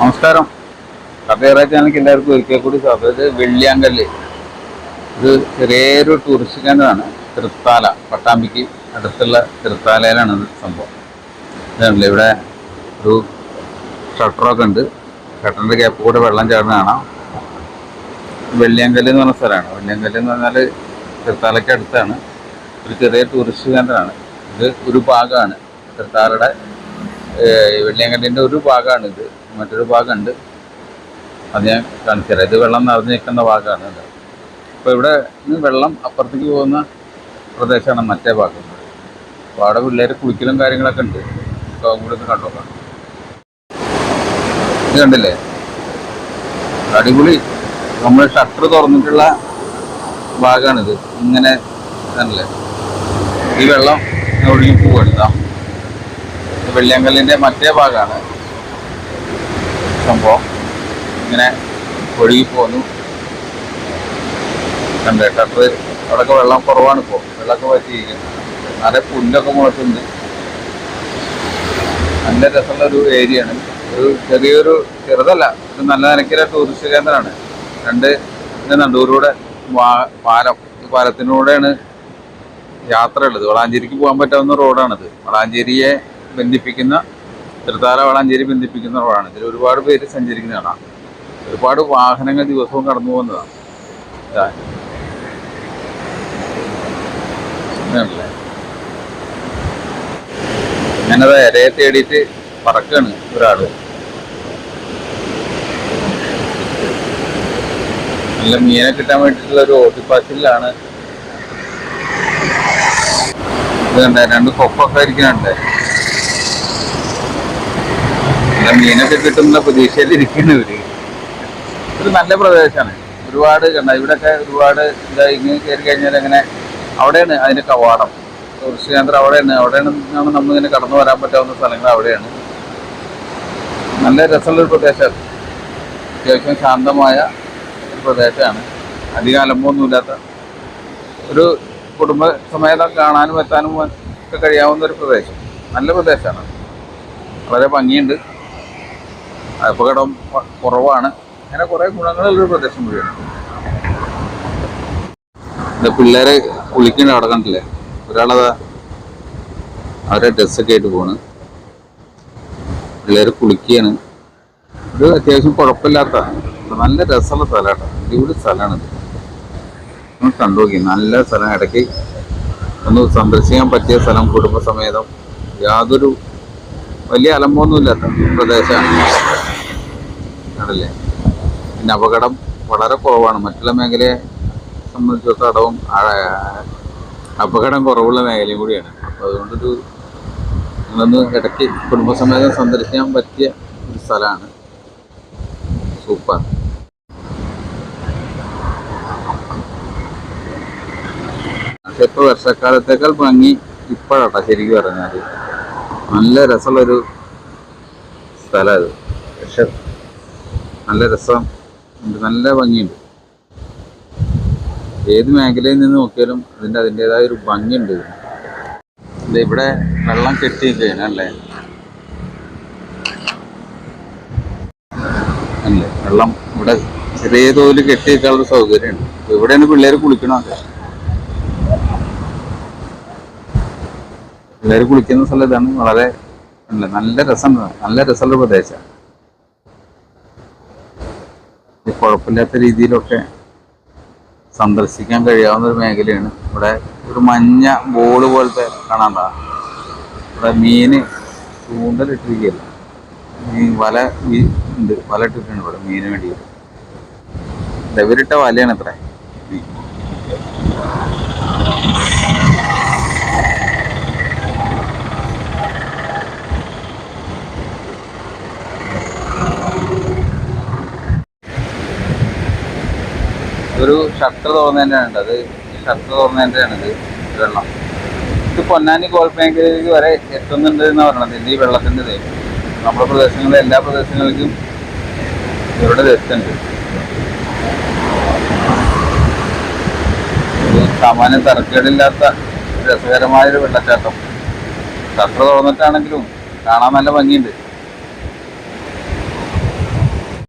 നമസ്കാരം. കഥേറ ചാനലിക്ക് എല്ലാവർക്കും ഒരിക്കൽ കൂടി സ്വാഗതം. ഇത് വെള്ളിയാങ്കല്ല്. ഇത് ചെറിയൊരു ടൂറിസ്റ്റ് കേന്ദ്രമാണ്. തൃത്താല പട്ടാമ്പിക്ക് അടുത്തുള്ള തൃത്താലയിലാണ് ഇത് സംഭവം. ഇവിടെ ഒരു ഷട്ടറൊക്കെ ഉണ്ട്. ഷട്ടറിന്റെ ഗ്യാപ്പ് കൂടെ വെള്ളം ചേർന്ന് കാണാം. വെള്ളിയാങ്കല്ല് എന്ന് പറഞ്ഞ സ്ഥലമാണ്. വെള്ളിയാങ്കല്ല് എന്ന് പറഞ്ഞാൽ തൃത്താലയ്ക്ക് അടുത്താണ്. ഒരു ചെറിയ ടൂറിസ്റ്റ് കേന്ദ്രമാണ്. ഇത് ഒരു ഭാഗമാണ്. തൃത്താലയുടെ ഏഹ്, വെള്ളിയാങ്കല്ലിന്റെ ഒരു ഭാഗമാണ് ഇത് മറ്റൊരു ഭാഗമുണ്ട് അത് ഞാൻ കാണിച്ചു ഇത് വെള്ളം നിറഞ്ഞു നിൽക്കുന്ന ഭാഗമാണ് അപ്പോൾ ഇവിടെ വെള്ളം അപ്പുറത്തേക്ക് പോകുന്ന പ്രദേശമാണ് മറ്റേ ഭാഗം. അപ്പോൾ അവിടെ പിള്ളേർ കുളിക്കലും കാര്യങ്ങളൊക്കെ ഉണ്ട്. അപ്പോൾ അങ്ങോട്ട് കണ്ടോക്കാം ഇത് കണ്ടില്ലേ? അടിപൊളി. നമ്മൾ ഷട്ടർ തുറന്നിട്ടുള്ള ഭാഗമാണിത് ഇങ്ങനെ ഇതല്ലേ ഈ വെള്ളം ഒഴുകി പോവുകയാണ് വെള്ളിയങ്കല്ലിന്റെ മറ്റേ ഭാഗമാണ് സംഭവം. ഇങ്ങനെ ഒഴുകി പോന്നു. കണ്ടേ ഷട്ടർ അവിടെയൊക്കെ വെള്ളം കുറവാണ് ഇപ്പോൾ വെള്ളമൊക്കെ പറ്റിയിരിക്കുന്നത് നല്ല പുല്ലൊക്കെ മുളച്ചുണ്ട് നല്ല രസമുള്ള ഒരു ഏരിയ ആണ് ഒരു ചെറിയൊരു ചെറുതല്ല ഒരു നല്ല നിരക്കിലെ ടൂറിസ്റ്റ് കേന്ദ്രമാണ്. രണ്ട് നണ്ടൂരിലൂടെ പാലം. ഈ പാലത്തിലൂടെയാണ് യാത്ര ഉള്ളത് വളാഞ്ചേരിക്ക് പോകാൻ പറ്റാവുന്ന റോഡാണിത് വളാഞ്ചേരിയെ ബന്ധിപ്പിക്കുന്ന തൃത്താല വളാഞ്ചേരി ബന്ധിപ്പിക്കുന്ന റോഡാണ്. ഇതിൽ ഒരുപാട് പേര് സഞ്ചരിക്കുന്നതാണ്. ഒരുപാട് വാഹനങ്ങൾ ദിവസവും കടന്നു പോകുന്നതാണ്. ഞാനത് ഇരയെ തേടിയിട്ട് പറക്കാണ് ഒരാൾ. നല്ല മീനെ കിട്ടാൻ വേണ്ടിയിട്ടുള്ള ഒരു ഓട്ടിപ്പാച്ചിലാണ് ഇത് രണ്ട് കൊപ്പൊക്കെ ഇരിക്കുന്നുണ്ട്. മീനൊക്കെ കിട്ടുന്ന പ്രതീക്ഷയിൽ ഇരിക്കുന്നവര്. ഒരു നല്ല പ്രദേശമാണ്. ഒരുപാട് കണ്ട ഇവിടെയൊക്കെ ഒരുപാട് ഇതായി. ഇങ്ങനെ കയറി കഴിഞ്ഞാൽ അങ്ങനെ അവിടെയാണ് അതിന്റെ കവാടം. ടൂറിസ്റ്റ് കേന്ദ്രം അവിടെയാണ്. അവിടെയാണ് നമ്മളിങ്ങനെ കടന്നു വരാൻ പറ്റാവുന്ന സ്ഥലങ്ങൾ അവിടെയാണ്. നല്ല രസമുള്ള ഒരു പ്രദേശമാണ്. അത്യാവശ്യം ശാന്തമായ ഒരു പ്രദേശമാണ്. അധികം അലമ്പൊന്നുമില്ലാത്ത ഒരു കുടുംബ സമേതം കാണാനും എത്താനും ഒക്കെ കഴിയാവുന്ന ഒരു പ്രദേശം. നല്ല പ്രദേശമാണ്. വളരെ ഭംഗിയുണ്ട്. അപകടം കുറവാണ്. അങ്ങനെ കുറേ ഗുണങ്ങളുള്ള ഒരു പ്രദേശം കൂടിയാണ്. പിള്ളേരെ കുളിക്കേണ്ട അവിടെ കണ്ടില്ലേ? ഒരാളതാ അവരെ ഡ്രസ്സൊക്കെ ആയിട്ട് പോണ്. പിള്ളേർ കുളിക്കുകയാണ് ഇത് അത്യാവശ്യം കുഴപ്പമില്ലാത്ത നല്ല രസമുള്ള സ്ഥലമാണ് അടിപൊളി സ്ഥലമാണിത്. നമ്മൾ കണ്ടു നോക്കി. നല്ല സ്ഥലം. ഇടയ്ക്ക് ഒന്ന് സന്ദർശിക്കാൻ പറ്റിയ സ്ഥലം കുടുംബസമേതം. യാതൊരു വലിയ അലമ്പൊന്നുമില്ലാത്ത പ്രദേശമാണ്. ആണല്ലേ പിന്നെ അപകടം വളരെ കുറവാണ്. മറ്റുള്ള മേഖലയെ സംബന്ധിച്ചിടത്തോളം അപകടം കുറവുള്ള മേഖലയും കൂടിയാണ്. അപ്പോൾ അതുകൊണ്ടൊരു നിങ്ങളൊന്ന് ഇടയ്ക്ക് കുടുംബസമേതം സന്ദർശിക്കാൻ പറ്റിയ ഒരു സ്ഥലമാണ്. സൂപ്പർ. ഇപ്പോൾ വർഷക്കാലത്തേക്കാൾ ഭംഗി ഇപ്പോഴാട്ടോ ശരിക്കും പറഞ്ഞാൽ നല്ല രസമുള്ളൊരു സ്ഥലം അത്. പക്ഷെ നല്ല രസം. നല്ല ഭംഗിയുണ്ട്. ഏത് മേഖലയിൽ നിന്ന് നോക്കിയാലും അതിന്റെ അതിന്റെതായ ഒരു ഭംഗിയുണ്ട്. ഇവിടെ വെള്ളം കെട്ടി കഴിഞ്ഞാൽ അല്ലേ? അല്ലേ? വെള്ളം ഇവിടെ ചെറിയ തോതിൽ കെട്ടി വെക്കാനുള്ള സൗകര്യമുണ്ട് ഇവിടെയാണ് പിള്ളേർ കുളിക്കണമൊക്കെ പിള്ളേർ കുളിക്കുന്ന സ്ഥലത്താണ് വളരെ അല്ല നല്ല രസം നല്ല രസമുള്ള പ്രദേശമാണ്. കുഴപ്പമില്ലാത്ത രീതിയിലൊക്കെ സന്ദർശിക്കാൻ കഴിയാവുന്ന ഒരു മേഖലയാണ്. ഇവിടെ ഒരു മഞ്ഞ ബോൾ പോലത്തെ കാണാണ്ട ഇവിടെ മീന് ചൂണ്ടലിട്ടിരിക്കുകയല്ല. മീൻ വല ഉണ്ട്. വല ഇട്ടിട്ടുണ്ട് ഇവിടെ മീന് വേണ്ടി ഇവരിട്ട വലയാണ് ഇത്ര. ഒരു ഷട്ടർ തുറന്നതിന്റെയാണ് അത് ഷട്ടർ തുറന്നതിന്റെയാണ് ഇത് വെള്ളം. ഇത് പൊന്നാനി ഗോൾഫ് മേഖലയിലേക്ക് വരെ എത്തുന്നുണ്ട് എന്ന് പറയണത്. ഈ വെള്ളത്തിന്റെ ഇത്. നമ്മുടെ പ്രദേശങ്ങളിലെ എല്ലാ പ്രദേശങ്ങളിലേക്കും ഇവരുടെ സാമാന്യ സാമാന്യം തരക്കേടില്ലാത്ത രസകരമായൊരു വെള്ളച്ചാട്ടം. ഷട്ടർ തുറന്നിട്ടാണെങ്കിലും കാണാൻ നല്ല ഭംഗിയുണ്ട്.